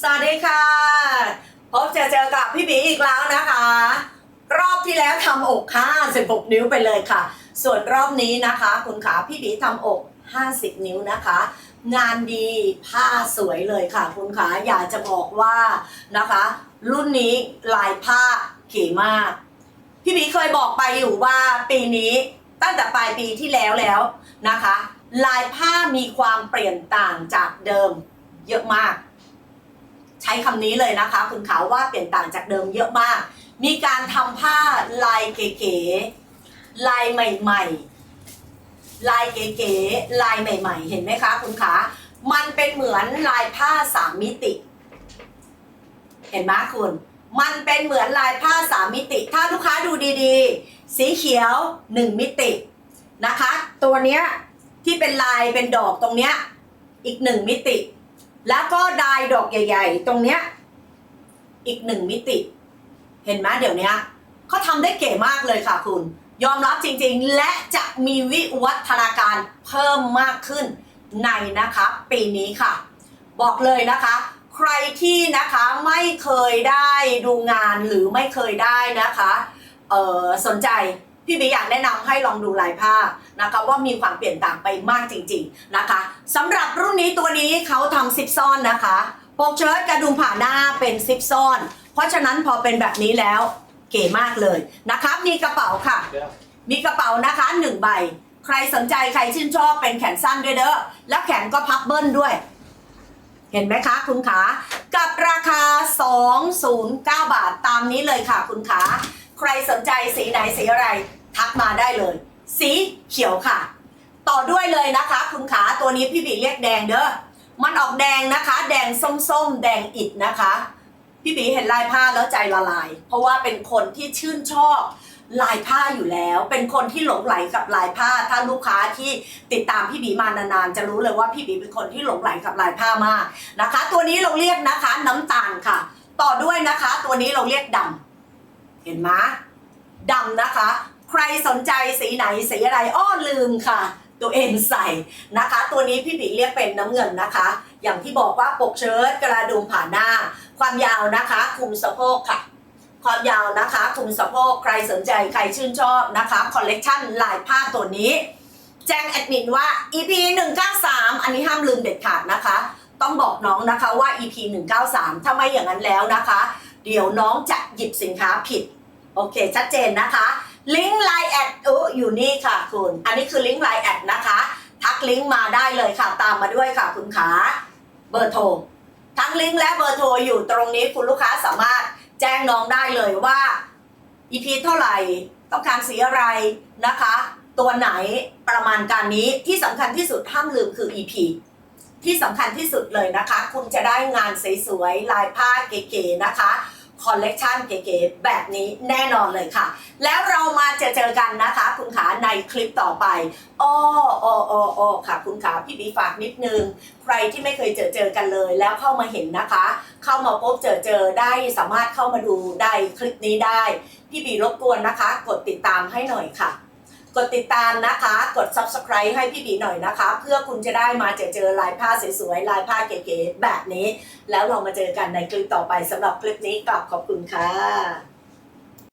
สวัสดีค่ะ พบเจอเจอกับพี่บีอีกแล้วนะคะ รอบที่แล้วทำอก56นิ้วไปเลยค่ะ ส่วนรอบนี้นะคะ คุณขาพี่บีทำอก 50 นิ้วนะคะ งานดีผ้าสวยเลยค่ะ คุณขาอยากจะบอกว่านะคะ รุ่นนี้ลายผ้าเก๋มาก พี่บีเคยบอกไปอยู่ว่าปีนี้ตั้งแต่ปลายปีที่แล้วแล้วนะคะ ลายผ้ามีความเปลี่ยนต่างจากเดิมเยอะมาก ใช้คำนี้เลยนะคะ คุณขาวว่าเปลี่ยนต่างจากเดิมเยอะมาก มีการทำผ้าลายเก๋ๆลายใหม่ๆ ลายเก๋ๆลายใหม่ ๆ เห็นไหมคะ คุณขา มันเป็นเหมือนลายผ้าสามมิติ เห็นไหมคุณ มันเป็นเหมือนลายผ้าสามมิติ ถ้าลูกค้าดูดีๆ สีเขียวหนึ่งมิตินะคะ ตัวเนี้ยที่เป็นลายเป็นดอกตรงเนี้ยอีกหนึ่งมิติ แล้วก็ดายดอกใหญ่ ๆ ตรงเนี้ย อีกหนึ่งมิติ เห็นไหมเดี๋ยวนี้เขาทำได้เก๋มากเลยค่ะคุณ ยอมรับจริงๆ และจะมีวิวัฒนาการเพิ่มมากขึ้นในนะคะ ปีนี้ค่ะ บอกเลยนะคะ ใครที่นะคะไม่เคยได้ดูงานหรือไม่เคยได้นะคะ เอ่อสนใจ พี่บีอยากแนะนำให้ลองดูลายผ้านะคะว่ามีความเปลี่ยนต่างไปมากจริง ๆนะคะสำหรับรุ่นนี้ตัวนี้เขาทำซิปซ่อนนะคะปกเชิ้ตกระดุมผ่าหน้าเป็นซิปซ่อน เพราะฉะนั้นพอเป็นแบบนี้แล้วเก๋มากเลยนะคะมีกระเป๋าค่ะ มีกระเป๋านะคะหนึ่งใบ ใครสนใจใครชื่นชอบเป็นแขนสั้นด้วยเด้อแล้วแขนก็พับเบิ้ลด้วย เห็นไหมคะคุณขากับราคา 209 บาทตามนี้เลยค่ะคุณขา ใครสนใจสีไหนสีอะไร ทักมาได้เลย สีเขียวค่ะ ต่อด้วยเลยนะคะ คุณขาตัวนี้พี่บีเรียกแดงเด้อมันออกแดงนะคะ แดงส้มๆ แดงอิดนะคะ พี่บีเห็นลายผ้าแล้วใจละลาย เพราะว่าเป็นคนที่ชื่นชอบลายผ้าอยู่แล้ว เป็นคนที่หลงไหลกับลายผ้า ถ้าลูกค้าที่ติดตามพี่บีมานานๆ จะรู้เลยว่าพี่บีเป็นคนที่หลงไหลกับลายผ้ามากนะคะ ตัวนี้เราเรียกนะคะน้ำตาลค่ะ ต่อด้วยนะคะ ตัวนี้เราเรียกดำ เห็นไหมดำนะคะ ใครสนใจสีไหนสีอะไรอ้อลืมค่ะ ตัวเองใส่นะคะ ตัวนี้พี่บีเรียกเป็นน้ำเงินนะคะ อย่างที่บอกว่าปกเชิ้ตกระดุมผ่านหน้า ความยาวนะคะคุมสะโพกค่ะ ความยาวนะคะคุมสะโพกใครสนใจใครชื่นชอบนะคะคอลเลกชันลายผ้าตัวนี้ แจ้งแอดมินว่า EP 193 อันนี้ห้ามลืมเด็ดขาดนะคะ ต้องบอกน้องนะคะว่า EP 193ถ้าไม่อย่างนั้นแล้วนะคะ เดี๋ยวน้องจะหยิบสินค้าผิด โอเค ชัดเจนนะคะ ลิงก์ไลน์แอดออยู่นี่ค่ะคุณ อันนี้คือลิงก์ไลน์แอดนะคะ ทักลิงก์มาได้เลยค่ะ ตามมาด้วยค่ะคุณขาเบอร์โทร ทั้งลิงก์และเบอร์โทรอยู่ตรงนี้คุณลูกค้าสามารถแจ้งน้องได้เลยว่า EP เท่าไหร่ต้องการสีอะไรนะคะ ตัวไหนประมาณการนี้ที่สำคัญที่สุดห้ามลืมคือ EP ที่สำคัญที่สุดเลยนะคะ คุณจะได้งานสวยๆลายผ้าเก๋ๆนะคะ คอลเลกชันเก๋ๆแบบนี้แน่นอนเลยค่ะ แล้วเรามาจะเจอกันนะคะ คุณขาในคลิปต่อไปอ้ออ้ออ้ออ้อค่ะ คุณขาพี่บีฝากนิดนึง ใครที่ไม่เคยเจอเจอกันเลย แล้วเข้ามาเห็นนะคะ เข้ามาพบเจอเจอได้สามารถเข้ามาดูได้คลิปนี้ได้ พี่บีรบกวนนะคะ กดติดตามให้หน่อยค่ะ กดติดตามนะคะ กด subscribe ให้พี่บีหน่อยนะคะ เพื่อคุณจะได้มาเจอเจอลายผ้าสวยๆลายผ้าเก๋ๆแบบนี้ แล้วเรามาเจอกันในคลิปต่อไปสำหรับคลิปนี้กลับขอบคุณค่ะ